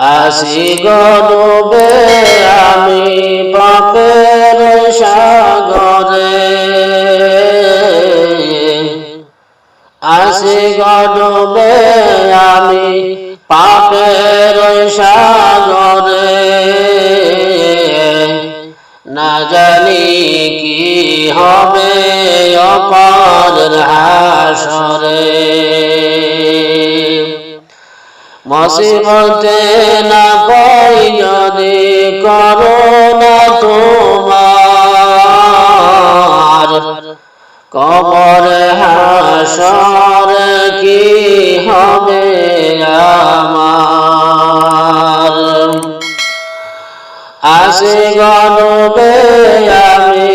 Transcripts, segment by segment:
আসি গডবে আমি পাপের সাগরে। আসি গডবে আমি পাপের সাগরে। না জানি কি হবে অপার হাসরে। মসিবতে না পাই যদি করোনা তোমার। কবর হাসর কি হবে আমার? আসে গণবে আমি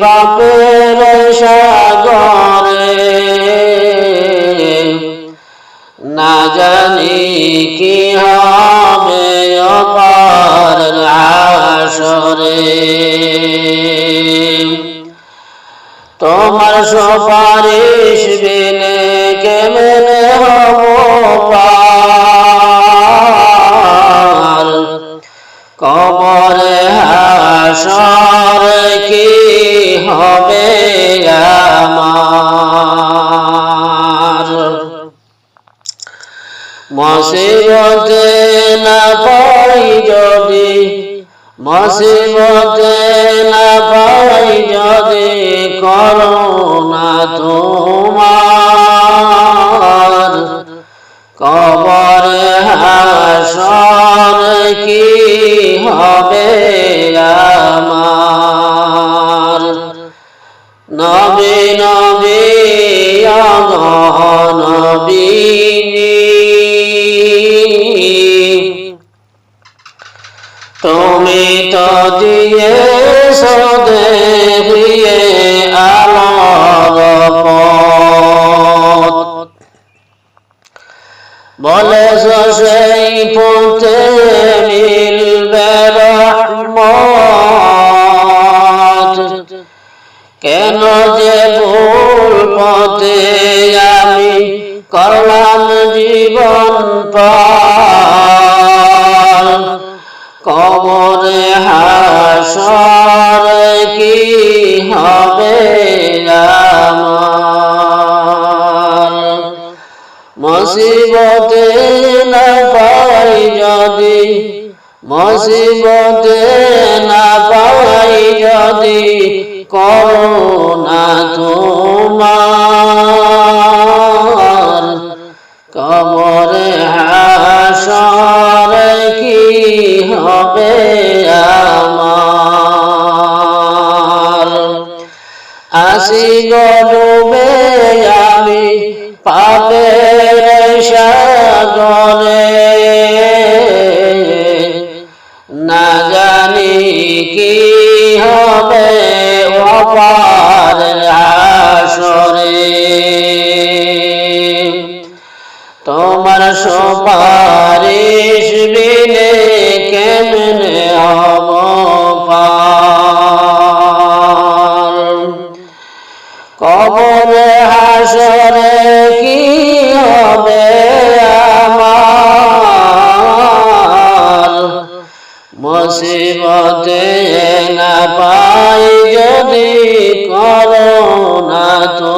বাপের সাগরে। আসরে তোমার সুপারিশ বিনে কেমনে হব পার? কবরে হাসর কি হবে আমার? মসিবতে না পাই যদি মসিবতে না পাই যদি করোনা তোমার। কবর হাসর কি হবে আমার? নবী নবী নবী দিয়ে সদে দিয়ে আলোর বলে সেই পথে মিলবে রহমত। কেন যে ভুল পথে আমি করলাম জীবন পার কি হবে মুসিবতে না পাই যদি, মুসিবতে না পাই যদি করোনা তোমার। কবরে হাসর কি হবে? গডবে আমি পাপের সাগরে। না জানি কি হবে অপার আসরে। তোমার সুপারিশ বিনে কেমনে যদি করো না তো